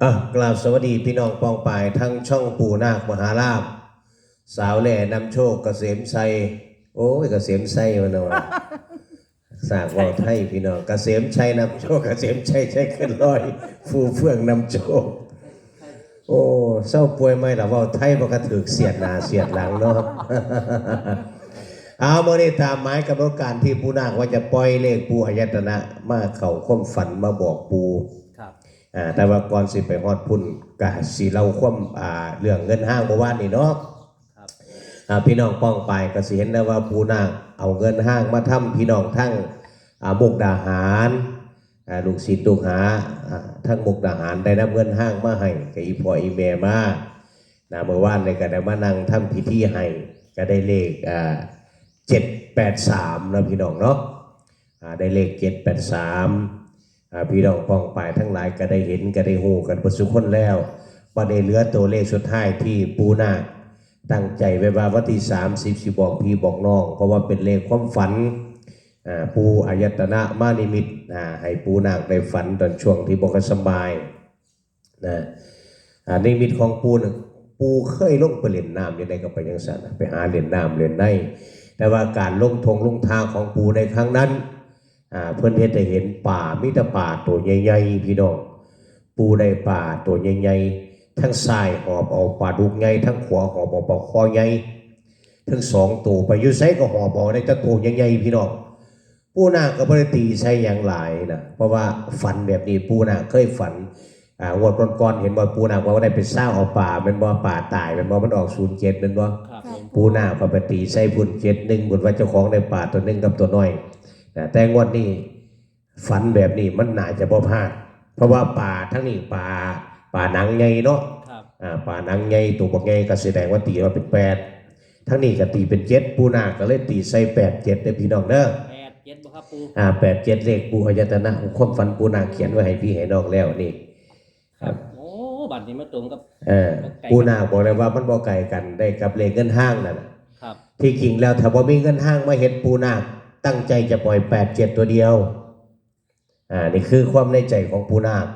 อะกราบสวัสดีพี่น้องปองปายทั้งช่องปู่นาคมหาลาภสาวแหล่นำโชคเกษมไซโอ้ยเกษมไซมันเอาวะสากว่าไทยพี่น้องเกษมชัยนำโชคเกษมชัยใช้ขึ้นลอย ฟูเฟื่องนำโชค โอ้เศร้าป่วยไหมล่ะเว่าไทยบ่กระถือเสียดหน้าเสียดหลังเนาะเอาโมนี่ตามหมายกำหนดการที่ปูนาคว่าจะปล่อยเลขปูอายตนะ มาเข่าค้มฝันมาบอกปูครับอ่า แต่ว่าก่อนสิไปฮอดพุ่นกะสิเล่าความอ่าเรื่องเงินห้างเมื่อวานนี่เนาะครับอ่าพี่น้องป้องไปก็สิเห็นได้ว่าปูนาคเอาเงินห้างมาทำพี่น้องทั้งอ่ามุกดาหารอ่าลูกศิษย์ลูกหาอ่าทั้งมุกดาหารได้นำเงินห้างมาให้กับอีพ่ออีแม่มานะเมื่อวานเลยก็ได้มานั่งทำพิธีให้ก็ได้เลขอ่าเจ็ดแปดสามนะพี่น้องเนาะอ่าได้เลขเจ็ดแปดสามอ่า พี่น้องป้องไปทั้งหลายก็ได้เห็นก็ได้หูกันประสุคนแล้วว่าได้เหลือตัวเลขสุดท้ายที่ปูนาตั้งใจไว้ว่าวันที่สามสิบสิบอกพี่บอกน้อง เพราะว่าเป็นเลขความฝันปูอายตนะมานิมิตให้ปูนาคได้ฝันตอนช่วงที่บกสบายนะอ่านิมิตของปูนปูเคยลงไปเล่นน้ำยังไงก็ไปยังสันไปหาเล่นน้ำเล่นในแต่ว่าการลงทงลงทางของปูในครั้งนั้น เพื่อนเฮ็ดได้เห็นป่ามิตรป่าตัวใหญ่ๆพี่น้องปูได้ป่าตัวใหญ่ๆทั้งซ้ายหอบเอาปลาดุกใหญ่ทั้งขวาหอบเอาปลาคอใหญ่ทั้งสองตัวไปอยุ่ไสก็หอบเอาได้แต่ตัวใหญ่ๆพี่น้องปูนาคก็บ่ได้ตีใส่อย่างหลายนะเพราะว่าฝันแบบนี้ปูนาคเคยฝันอ่างวดก่อนๆเห็นบ่ปูนาคว่าได้ไปสร้างเอาป่าแมันบ่ป่าตายแมันบ่มันออก07แมันบ่ครับผมปูนาคก็ไปตีใส่พุ่นเจ็ดหนึ่งบุญว่าเจ้าของได้ป่าตัวหนึ่งกับตัวน้อย นะแต่งวดนี้ฝันแบบนี้มันน่าจะบ่พลาดเพราะว่าป่าทั้งนี้ป่าป่าหนังใหญ่เนาะครับอ่าป่าหนังใหญ่ตัวบักใหญ่ก็แสดงว่าตีว่าเป็นแปดทั้งนี้ก็ตีเป็นเจ็ดปูนาคก็เลยตีใส่แปดเจ็ดเด้อพี่น้องเด้อแปดเจ็ดบ่ครับปูอ่าแปดเจ็ดเลขปูอายตนะความฝันปูนาคเขียนไว้ให้พี่ให้น้องแล้วนี่ครับโอ้บัตรนี้มาตรงกับเออปูนาคบอกเลยว่ามันบ่ไกลกันได้กับเลขเงินห้างนั่นน่ะครับที่จริงแล้วถ้าบ่มีเงินห้างมาเห็นปูนาค ตั้งใจจะปล่อยแปดเจ็ดตัวเดียว อ่า นี่คือความในใจของปูนาค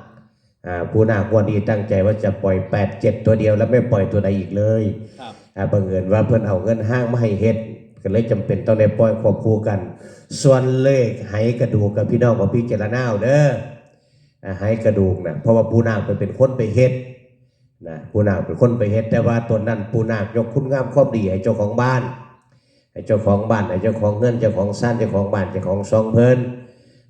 อ่า ปูนาควันนี้ตั้งใจว่าจะปล่อยแปดเจ็ดตัวเดียว แล้วไม่ปล่อยตัวใดอีกเลย ครับ อ่าบังเอิญว่าเพิ่นเอาเงินห้างมาให้เฮ็ด ก็เลยจำเป็นต้องได้ปล่อยควบคู่กัน ส่วนเลขไหกระดูกกับพี่น้องกับพี่เจารณาเอาเด้ออ่าไหกระดูกนะเพราะว่าปูนาคไปเป็นคนไปเฮ็ดนะปูนาคเป็นคนไปเฮ็ดแต่ว่าตนนั้นปูนาคยกคุณงามความดีให้เจ้าของบ้าน ให้เจ้าของบ้านให้เจ้าของเงินเจ้าของซ่านเจ้าของบ้านเจ้าของซองเพิ่น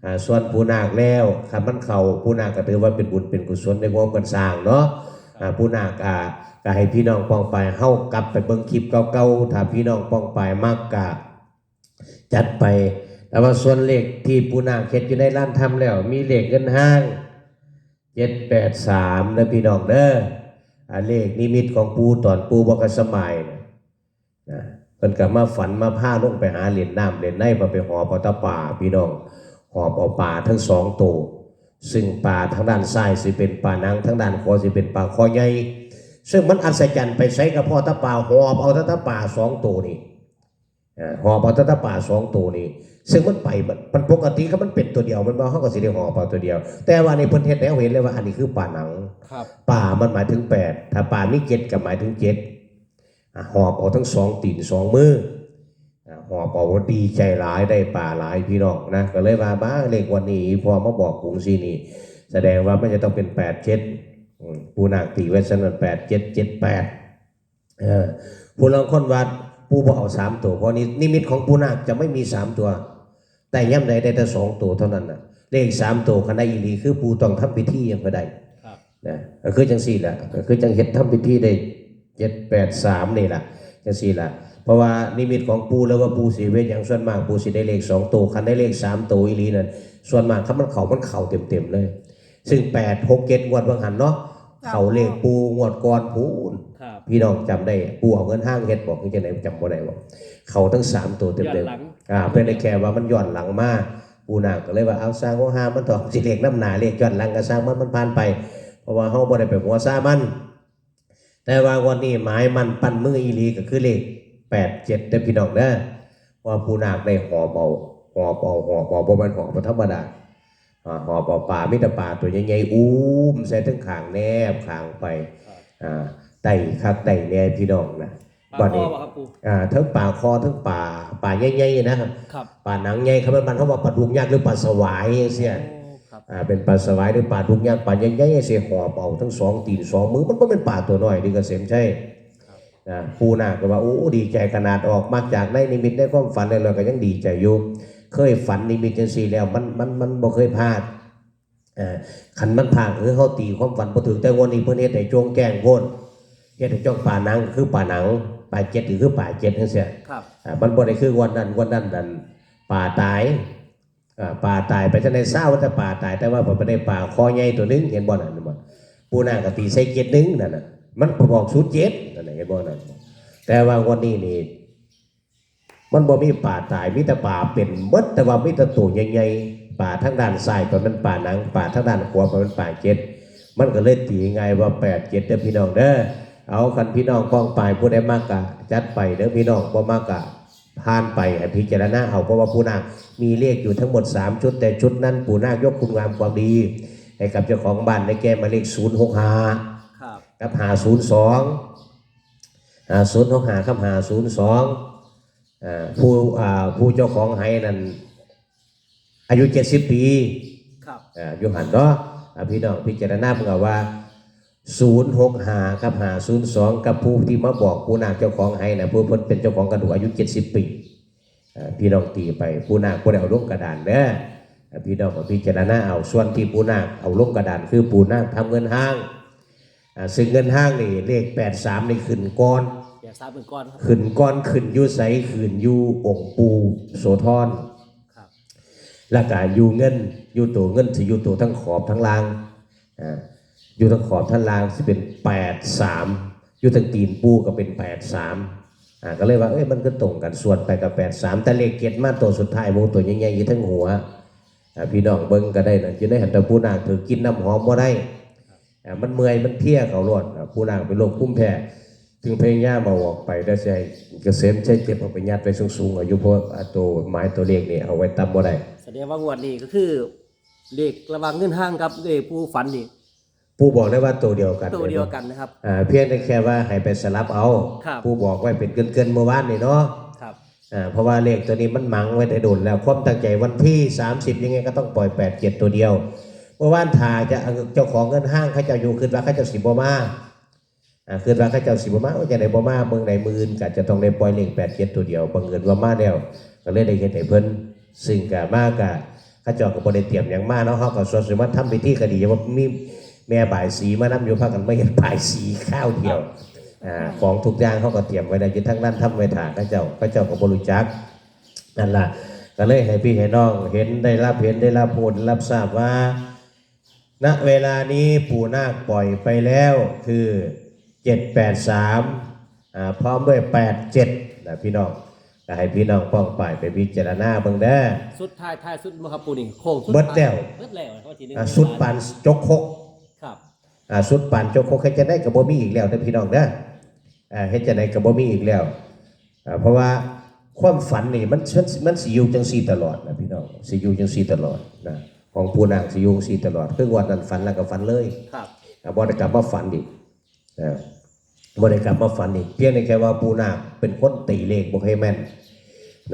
อ่าส่วนปูนาคแล้วคำมันเขาปูนาคก็ถือว่าเป็นบุญเป็นกุศลในวงกันสร้างเนาะอ่าปูนาคอ่าก็ให้พี่น้องป้องไปเฮากลับไปเบิ่งคลิปเก่าๆถ้าพี่น้องป้องไปมากกะจัดไป แต่ว่าส่วนเลขที่ปูนาคเฮ็ดอยู่ในร้านทำแล้ว มีเลขเงินห้าง783นะพี่น้องเด้ออาเลขนิมิตของปูตอนปูบกสมัยนะ เพิ่นก็มาฝันมาพาลงไปหาเหรียญน้ำเหรียญในมาไปหอบเอาแตะป่าพี่น้องหอบเอาป่าทั้งสองตัวซึ่งป่าทางด้านซ้ายสิเป็นป่านางทางด้านขวาสิเป็นป่าคอใหญ่ซึ่งมันอัศจรรย์ไปใช้กับพ่อตะป่าหอบเอาแตะป่าสองตัวนี่อ่าหอบเอาแตะป่าสองตัวนี่ซึ่งมันไปมันมันปกติก็มันเป็นตัวเดียวมันบ่เฮาก็สิได้หอบเอาตัวเดียว แต่ว่าในเพิ่นเฮ็ดแล้วเห็นเลยว่าอันนี้คือป่าหนังครับป่ามันหมายถึงแปดถ้าป่ามีเจ็ดก็หมายถึงเจ็ดอะ หอบเอาทั้งสองตีนสองมืออะหอบเอาว่าดีใจหลายได้ป่าหลายพี่น้องนะก็เลยว่าบ้าเลขวันนี้พอมาบอกกรุงศรีนี่แสดงว่ามันจะต้องเป็นแปดเจ็ดอืมปูนาคตีไว้สนันแปดเจ็ดเจ็ดแปดเออผู้ลังคนวัดปูบอกเอาสามตัวเพราะนี้นิมิตของปูนาคจะไม่มีสามตัว แต่ย่ำใดได้แต่สองตัวเท่านั้นนะเลขสามตัวคันได้อีหลีคือปูต้องทำพิธียังก็ได้ครับนะก็คือจังสี่แหละก็คือจังเฮ็ดทำพิธีได้ เจ็ดแปดสามนี่แหละจังสี่แหละเพราะว่านิมิตของปูแล้วว่าปูสีเวทอย่างส่วนมากปูสีได้เลขสองตัวคันได้เลขสามตัวอีหลีนั่นส่วนมากคันมันเข่ามันเข่าเต็มเต็มๆเลย ซึ่งแปดหกเจ็ดงวดบางหันเนาะเข่าเลขปูงวดก่อนปูนครับพี่น้องจำได้ปูเอาเงินห้างเฮ็ดบอกคือจังไหนจำบ่ได้บอกเขาทั้งสามตัวเต็มย้อนเต็มหลังอ่าเพื่อนได้แค่ว่ามันย้อนหลังมาปูนาคก็เลยว่าเอาสร้างว่าห้ามันต่อสิเลขน้ำหนาเลขย้อนหลังก็สร้างมันมันผ่านไป เพราะว่าเฮาบ่ได้ไปหัวซามัน แต่ว่าวันนี้หมายมันปั้นมืออีหลีก็คือเลขแปดเจ็ดเด้อพี่น้องเด้อว่าปูนาคได้หอบเอาหอบเอาหอบเอาบ่แม่นหอบบ่ธรรมดาอ่าหอบเอาปลามิตรปลาตัวใหญ่ๆอุ้มใส่ทั้งขางแนบขางไปครับอ่าไต่คักไต่แน่พี่น้องนะปลาบัดคอนี้บ่ครับปูอ่าทั้งปลาคอทั้งปลาปลาใหญ่ๆนะครับครับปลาหนังใหญ่ครับมันเขาว่าปลาดุกยักษ์หรือปลาสวายเสียโอ้ครับอ่า เป็นปลาสวายหรือปลาดุกยักษ์ปลาใหญ่ๆเสียหอบเอาทั้งสองตีนสองมือมันก็เป็นปลาตัวน้อยดีเกษมใช่นะปูนาคก็ว่าโอ้ดีใจขนาดออกมาจากในนิมิตในความฝันเลยเราก็ยังดีใจอยู่เคยฝันนิมิตจังซี่แล้วมันมันมันบ่เคยพลาดอ่าขันมันพลาดคือเขาตีความฝันบ่ถึงแต่วันนี้เพิ่นเฮ็ดให้จงแกล้งโพนเฮ็ดให้จ้องปลาหนังคือปลาหนังปลาเจ็ดคือปลาเจ็ดจังซี่ครับอ่ามันบ่ได้คือวันนั้นวันนั้นนั่นป่าตายอ่า ป่าตายไปจะในเศร้าว่าจะป่าตายแต่ว่าผมไม่ได้ป่าคอใหญ่ตัวนึงเห็นบ่นั่นบ่ปูนากตีใส่เจ็ดนึงนั่นน่ะมันบอกสูตรเจ็ดนั่นเห็นบ่นั่นแต่ว่าวันนี้นี่มันบ่มีป่าตายมีแต่ป่าเป็นเบิดแต่ว่ามีแต่ตัวใหญ่ๆป่าทั้งด้านซ้ายก็มันป่าหนังป่าทั้งด้านขวาก็มันป่าเจ็ดมันก็เลยตีไงว่าแปดเจ็ดเด้อพี่น้องเด้อเอาคันพี่น้องกองปลายผู้ใดมากกะจัดไปเด้อพี่น้องบ่มากกะ ผ่านไปให้พิจารณาเอาเพราะว่าปูนาคมีเลขอยู่ทั้งหมด 3 ชุด แต่ชุดนั้นปูนาคยกคุณงามความดีให้กับเจ้าของบ้านได้แก้หมายเลข0 6 5ครับกับหา0 2หา0 6 5กับหา0 2อ่าผู้อ่าผู้เจ้าของไห้นั้นอายุ 70 ปีครับอ่าอยู่หันเนาะอ่าพี่น้องพิจารณาเพื่อว่า 065กับ502กับผู้ที่มาบอกผู้นาคเจ้าของไห้นะผู้เพิ่นเป็นเจ้าของกระดูกอายุ70ปีอ่าพี่น้องตีไปผู้นาคผู้ใดเอาลงกระดานเด้ออ่าพี่น้องก็พิจารณาเอาส่วนที่ผู้นาคเอาลงกระดานคือผู้นาคทำเงินห้างอ่าซึ่งเงินห้างนี่เลข83นี่ขึ้นก้อนอยากทราบเป็นก้อนครับขึ้นก้อนขึ้นอยูไสขึ้นอยูองค์ปูโสธรครับแล้วก็อยู่เงินอยู่ตัวเงินสิอยู่ตัวทั้งขอบทั้งล่างอ่า อยู่ทั้งขอบทั้งล่างสิเป็นแปดสามอยู่ทั้งตีนปูก็เป็นแปดสามอ่าก็เลยว่าเอ้ยมันก็ตรงกันส่วนไปกับแปดสามแต่เลขเก็ดมาตัวสุดท้ายโมตัวใหญ่ๆอยู่ทั้งหัวอ่าพี่น้องเบิ้งก็ได้นะจะได้หันตะปูนางถือกินน้ำหอมบ่ได้อ่ามันเมื่อยมันเพลียเขารอดอ่าปูนางเป็นโรคพุ่มแพ้ถึงเพยายามาออกไปได้ใช่เกษมใช้เจ็บเอาไปยัดไว้สูงๆอายุเพราะตัวไม้ตัวเลขนี่เอาไว้ต่ำบ่ได้แสดงว่างวดนี้ก็คือเลขระว่างเงินห้างกับเลขผู้ฝันนี่ ผู้บอกได้ว่าตัวเดียวกันตัวเดียวกันนะครับอ่าเพียงแต่แค่ว่าให้ไปสลับเอาครับผู้บอกไว้เป็นเกินเกินๆเมื่อวานนี่เนาะครับอ่าเพราะว่าเลขตัวนี้มันหมังไว้แต่โดนแล้วความตั้งใจวันที่ 30 ยังไงก็ต้องปล่อย 8 7 ตัวเดียว เมื่อวานถ่าจะเอาเจ้าของเงินห้างเขาเจะอยู่คืนว่าเขาเจะสิบมาอ่าคืนว่าเขาเจะสิบมาว่าจะได้บ่มาเมืองใดมืออื่นก็จะต้องได้ปล่อยเลข8 7 ตัวเดียวบังเอิญว่ามาแล้วก็เลยได้เห็นให้เพิ่นซึ่งกะมากกะเขาเจ้าก็บ่ได้เตรียมอย่างมาเนาะเขาก็สวดสวดทำพิธีก็ดีว่ามี แม่บ่ายสีมานํอยู่พากันไม่เห็นบ่ายสีข้าวเดียวอ่าของทุกอย่างเขาก็เตรียมไว้ได้อยินทั้งนั้นทำไว้ถากพระเจ้าพระเจ้าก็บริจักนั่นล่ะก็เลยให้พี่ให้น้องเห็นได้รับเห็นได้รับผลรับทราบว่า ณเวลานี้ปู่นาคปล่อยไปแล้วคือ783อ่าพร้อมด้วย87นะพี่น้องก็ให้พี่น้องป้องไปไปพิจารณาเบิ่งเด้อสุดท้ายท้ายสุดบ่ครับปูนี่โค้งสุดเบิดแล้วเบิดแล้วครับทีหนึงอ่าสุดปันจกคกครับอ่า สุดป่านโจกโคกเฮ็ดจะได้กับบ่มีอีกแล้วเด้อพี่น้องเด้ออ่าเฮ็ดจะได้กับบ่มีอีกแล้วอ่าเพราะว่าความฝันนี่มันมันมันสิอยู่จังซี่ตลอดนะพี่น้องสิอยู่จังซี่ตลอดนะของผู้นางสิอยู่จังซี่ตลอดคือวันนั้นฝันแล้วก็ฝันเลยครับอ่าบ่ได้กลับมาฝันอีกอ่าบ่ได้กลับมาฝันอีกเพียงแต่แค่ว่าผู้นางเป็นคนตีเลขบ่ให้แม่น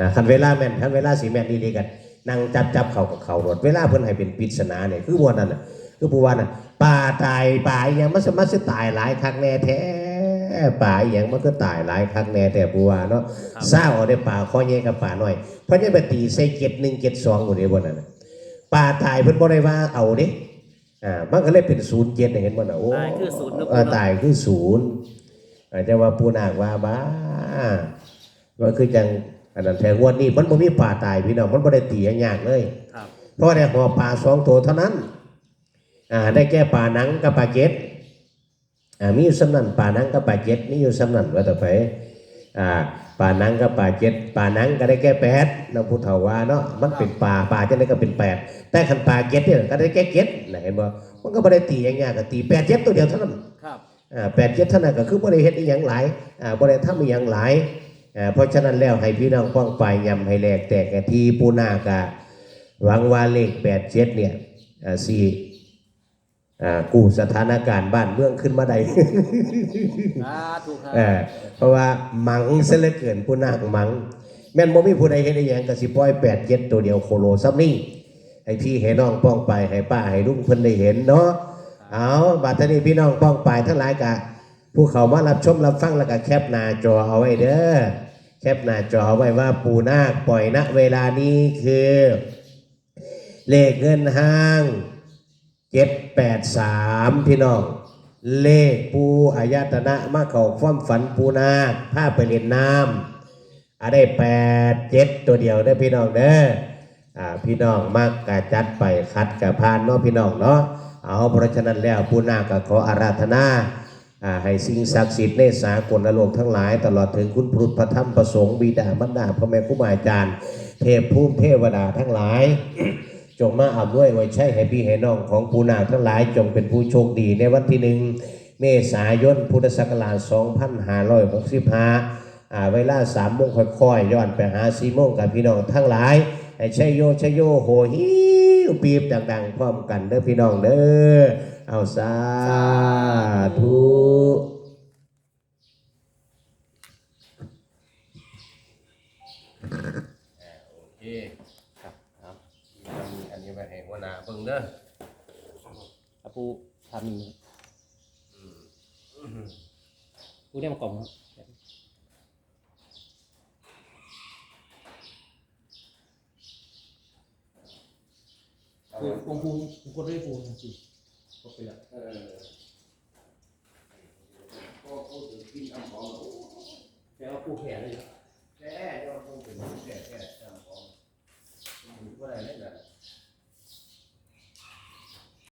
นะคันเวลาแม่นคันเวลาสิแม่นนี่เลยกันนั่งจับจับเข้ากับเขารถเวลาเพิ่นให้เป็นปริศนาเนี่ยคือวันนั้นน่ะ คือผู้ว่าน่ะป่าตายป่าอหยังมันสมัครสิตายหลายครั้งแน่แท้ป่าอหยังมันก็ตายหลายครั้งแน่แต่ผู้ว่าเนาะเศร้าเอาได้ป่าข้อใหญ่กับป่าน้อย เพราะนี่ไปตีใส่เจ็ดหนึ่งเจ็ดสองหมดเลยบนนั้นน่ะป่าตายเพิ่นบ่ได้ว่าเอาเด้อ่ามันก็เลยเป็นศูนย์เจ็ดเห็นบ่น่ะโอ้ตายคือศูนย์เนอะเออตายคือศูนย์อาจจะว่าผู้นากว่าบ้าว่าคือจังอันนั้นแทงวันนี้มันบ่มีป่าตายพี่น้องมันบ่ได้ตีอย่างยากเลยครับเพราะได้หอป่าสองตัวเท่านั้นอ่า ได้แก่ป่าหนังกับป่าเจ็ดอ่ามีอยู่สำนันป่าหนังกับป่าเจ็ดมีอยู่สำนันว่าแต่ไปอ่าป่าหนังกับป่าเจ็ดป่าหนังก็ได้แก่แปดเราพูดเถาว่าเนาะมันเป็นป่าป่าจะได้ก็เป็นแปดแต่ขันป่าเจ็ดเนี่ยก็ได้แก่เจ็ดนะเห็นบ่มันก็ไม่ได้ตีอย่างเงี้ยก็ตีแปดเจ็ดตัวเดียวเท่านั้นครับอ่าแปดเจ็ดเท่านั้นก็คือบ่ได้เฮ็ดอีหยังหลายอ่าบ่ได้ทำอีหยังหลายอ่าเพราะฉะนั้นแล้วให้พี่น้องป้องไปยำให้แหลกแตกกันที่ปูนากะหวังว่าเลขแปดเจ็ดเนี่ยเอ่อสี่อ่า กู้สถานการณ์บ้านเมืองขึ้นมาได้สาธุครับเออเพราะว่ามังซะเหลือเกินผู้นาคมัง แม่นบ่มีผู้ใดเฮ็ดได้หยังก็สิปล่อยแปดเจ็ดตัวเดียวโคโลซับนี่ให้พี่ให้น้องป้องไปให้ป้าให้ลุงเพิ่นได้เห็นเนาะเอาบัดนี้พี่น้องป้องไปทั้งหลายกะผู้เขามารับชมรับฟังแล้วก็แคปหน้าจอเอาไว้เด้อแคปหน้าจอเอาไว้ว่าปูนาคปล่อยณเวลานี้คือ เลขเงินห้าง เจ็ดแปดสามพี่น้อง เลขปูอายตนะมาเขาความฝันปูนาคพาไปเรียนน้ำอาได้แปดเจ็ดตัวเดียวเด้พี่น้องเด้ออ่าพี่น้องมากกะจัดไปคัดกะพานเนาะพี่น้องเนาะเอาเพราะฉะนั้นแล้วปูนาก็ขออาราธนาอ่าให้สิ่งศักดิ์สิทธิ์ในสากลโลกทั้งหลาย ตลอดถึงคุณพรุทธธรรมประสงค์บิดาบรรดาพ่อแม่ครูบาอาจารย์ เทพภูมิเทวดาทั้งหลาย จงมาอำนวยไว้ใช้ให้พี่ให้น้องของปูนาทั้งหลายจงเป็นผู้โชคดีในวันที่หนึ่งเมษายนพุทธศักราช2565อ่าเวลาสามโมงค่อยๆย้อนไปหาสี่โมงกับพี่น้องทั้งหลายให้ใช้โยใช้โยโหฮิวปีบดังๆพร้อมกันเด้อพี่น้องเด้อเอาสาธุ โอเคครับครับอันนี้ไปให้หัวหน้าเบิ่งเด้ออาปูทำนี่ปูได้มากล่องครับคือผมปูผมกดได้ปูจริงๆก็ไปละเออก็พูดถึงที่ทำของโอ้แค่เอาปูแขนเลยครับแค่ยอดพูดถึงแค่แค่ทำของมันก็ได้เลยนะ